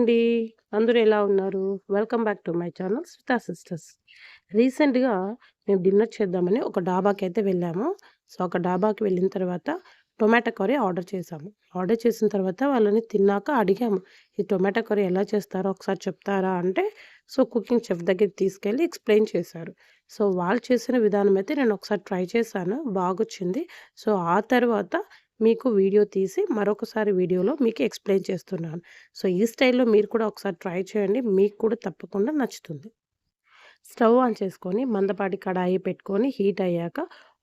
అండి. అందరూ ఎలా ఉన్నారు? Welcome back to my channel Swita sisters. రీసెంట్‌గా మేము డిన్నర్ చేద్దామని ఒక డాబాకైతే వెళ్ళాము. సో, ఒక డాబాకి వెళ్ళిన తర్వాత టొమాటో కర్రీ ఆర్డర్ చేశాము. ఆర్డర్ చేసిన తర్వాత వాళ్ళని తిన్నాక అడిగాము. "ఈ టొమాటో కర్రీ ఎలా చేస్తారో ఒకసారి చెప్తారా?" అంటే సో, కుకింగ్ చెఫ్ దగ్గరికి తీసుకెళ్ళి ఎక్స్‌ప్లెయిన్ చేశారు. సో, వాళ్ళు చేసిన విధానం అయితే నేను ఒకసారి ట్రై చేశాను. బాగొచ్చింది. సో, ఆ తర్వాత మీకు వీడియో తీసి మరొకసారి వీడియోలో మీకు ఎక్స్‌ప్లెయిన్ చేస్తున్నాను. సో, ఈ స్టైల్‌లో మీరు కూడా ఒకసారి ట్రై చేయండి. మీకు కూడా తప్పకుండా నచ్చుతుంది. స్టవ్ ఆన్ చేసుకొని మందపాటి కడాయి పెట్టుకొని హీట్ అయ్యాక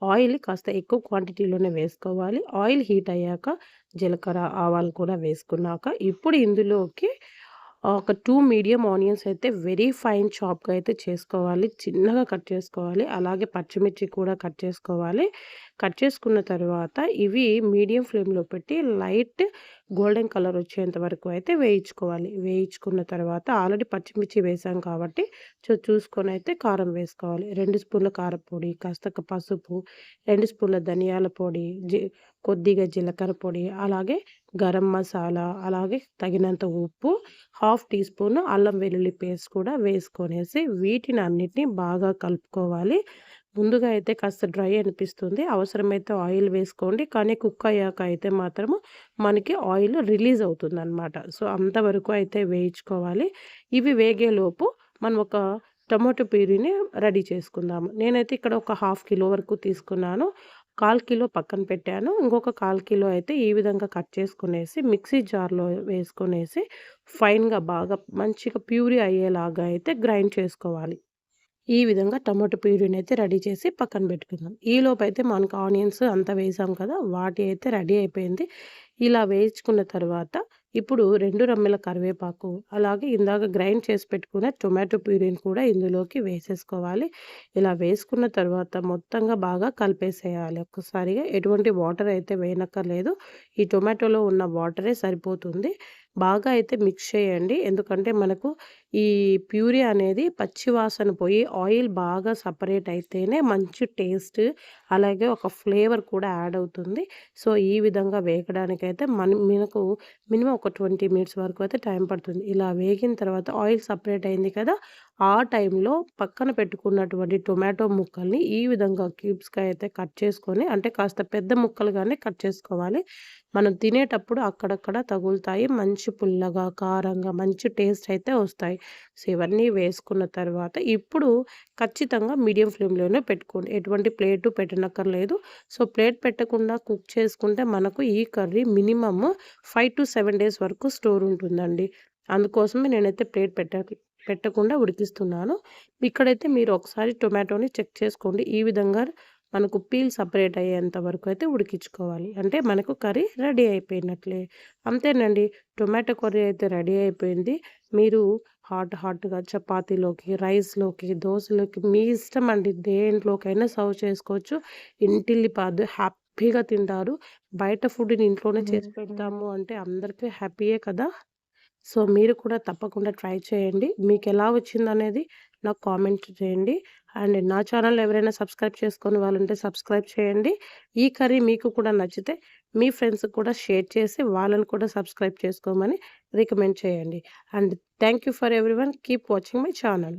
ఆయిల్ కాస్త ఎక్కువ క్వాంటిటీలోనే వేసుకోవాలి. ఆయిల్ హీట్ అయ్యాక జీలకర్ర, ఆవాలు కూడా వేసుకున్నాక ఇప్పుడు ఇందులోకి ఒక టూ మీడియం ఆనియన్స్ అయితే వెరీ ఫైన్ చాప్‌గా అయితే చేసుకోవాలి. చిన్నగా కట్ చేసుకోవాలి. అలాగే పచ్చిమిర్చి కూడా కట్ చేసుకోవాలి. కట్ చేసుకున్న తర్వాత ఇవి మీడియం ఫ్లేమ్‌లో పెట్టి లైట్ గోల్డెన్ కలర్ వచ్చేంత వరకు అయితే వేయించుకోవాలి. వేయించుకున్న తర్వాత ఆల్రెడీ పచ్చిమిర్చి వేసాం కాబట్టి సో, చూసుకొని అయితే కారం వేసుకోవాలి. రెండు స్పూన్ల కారపొడి కాస్త పసుపు, రెండు స్పూన్ల ధనియాల పొడి, కొద్దిగా జీలకర్ర పొడి, అలాగే గరం మసాలా, అలాగే తగినంత ఉప్పు, హాఫ్ టీ స్పూన్ అల్లం వెల్లుల్లి పేస్ట్ కూడా వేసుకొనేసి వీటిని అన్నిటినీ బాగా కలుపుకోవాలి. ముందుగా అయితే కాస్త డ్రై అనిపిస్తుంది. అవసరమైతే ఆయిల్ వేసుకోండి. కానీ కుక్ అయ్యాక అయితే మాత్రము మనకి ఆయిల్ రిలీజ్ అవుతుందనమాట. సో, అంతవరకు అయితే వేయించుకోవాలి. ఇవి వేగేలోపు మనం ఒక టమాటో ప్యూరీని రెడీ చేసుకుందాము. నేనైతే ఇక్కడ ఒక హాఫ్ కిలో వరకు తీసుకున్నాను. 1/4 కిలో పక్కన పెట్టాను. ఇంకొక 1/4 కిలో అయితే ఈ విధంగా కట్ చేసుకునేసి మిక్సీ జార్‌లో వేసుకునేసి ఫైన్‌గా బాగా మంచిగా ప్యూరీ అయ్యేలాగా అయితే గ్రైండ్ చేసుకోవాలి. ఈ విధంగా టమాటో ప్యూరీని అయితే రెడీ చేసి పక్కన పెట్టుకుందాం. అయితే మనకు ఆనియన్స్ అంతా వేసాం కదా! వాటి అయితే రెడీ అయిపోయింది. ఇలా వేయించుకున్న తర్వాత ఇప్పుడు రెండు రమ్మెల కరివేపాకు, అలాగే ఇందాక గ్రైండ్ చేసి పెట్టుకున్న టొమాటో ప్యూరీని కూడా ఇందులోకి వేసేసుకోవాలి. ఇలా వేసుకున్న తర్వాత మొత్తంగా బాగా కలిపేసేయాలి ఒక్కసారిగా. ఎటువంటి వాటర్ అయితే వేయనక్కర్లేదు. ఈ టొమాటోలో ఉన్న వాటరే సరిపోతుంది. బాగా అయితే మిక్స్ చేయండి. ఎందుకంటే మనకు ఈ ప్యూరీ అనేది పచ్చి వాసన పోయి ఆయిల్ బాగా సపరేట్ అయితేనే మంచి టేస్ట్, అలాగే ఒక ఫ్లేవర్ కూడా యాడ్ అవుతుంది. సో, ఈ విధంగా వేగడానికైతే మన మనకు మినిమం ఒక 20 మినిట్స్ వరకు అయితే టైం పడుతుంది. ఇలా వేగిన తర్వాత ఆయిల్ సపరేట్ అయింది కదా! ఆ టైంలో పక్కన పెట్టుకున్నటువంటి టొమాటో ముక్కల్ని ఈ విధంగా క్యూబ్స్‌గా అయితే కట్ చేసుకొని అంటే కాస్త పెద్ద ముక్కలుగానే కట్ చేసుకోవాలి. మనం తినేటప్పుడు అక్కడక్కడ తగులుతాయి. మంచి పుల్లగా, కారంగా మంచి టేస్ట్ అయితే వస్తాయి. సో, ఇవన్నీ వేసుకున్న తర్వాత ఇప్పుడు ఖచ్చితంగా మీడియం ఫ్లేమ్‌లోనే పెట్టుకోండి. ఎటువంటి ప్లేటు పెట్టనక్కర్లేదు. సో, ప్లేట్ పెట్టకుండా కుక్ చేసుకుంటే మనకు ఈ కర్రీ మినిమమ్ 5-7 డేస్ వరకు స్టోర్ ఉంటుందండి. అందుకోసమే నేనైతే ప్లేట్ పెట్ట పెట్టకుండా ఉడికిస్తున్నాను. ఇక్కడైతే మీరు ఒకసారి టొమాటోని చెక్ చేసుకోండి. ఈ విధంగా మనకు పీల్ సెపరేట్ అయ్యేంత వరకు అయితే ఉడికించుకోవాలి. అంటే మనకు కర్రీ రెడీ అయిపోయినట్లే. అంతేనండి. టొమాటో కర్రీ అయితే రెడీ అయిపోయింది. మీరు హాట్ హాట్‌గా చపాతీలోకి, రైస్‌లోకి, దోసలోకి మీ ఇష్టం అండి. దేంట్లోకైనా సర్వ్ చేసుకోవచ్చు. ఇంటిల్లిపాదు హ్యాపీగా తింటారు. బయట ఫుడ్‌ని ఇంట్లోనే చేసి పెడతాము అంటే అందరికీ హ్యాపీయే కదా! సో, మీరు కూడా తప్పకుండా ట్రై చేయండి. మీకెలా వచ్చిందనేది నాకు కామెంట్ చేయండి. అండ్ నా ఛానల్ ఎవరైనా సబ్స్క్రైబ్ చేసుకొని వాళ్ళుంటే సబ్స్క్రైబ్ చేయండి. ఈ కర్రీ మీకు కూడా నచ్చితే మీ ఫ్రెండ్స్‌కి కూడా షేర్ చేసి వాళ్ళని కూడా సబ్స్క్రైబ్ చేసుకోమని రికమెండ్ చేయండి. And thank you for everyone. Keep watching my channel.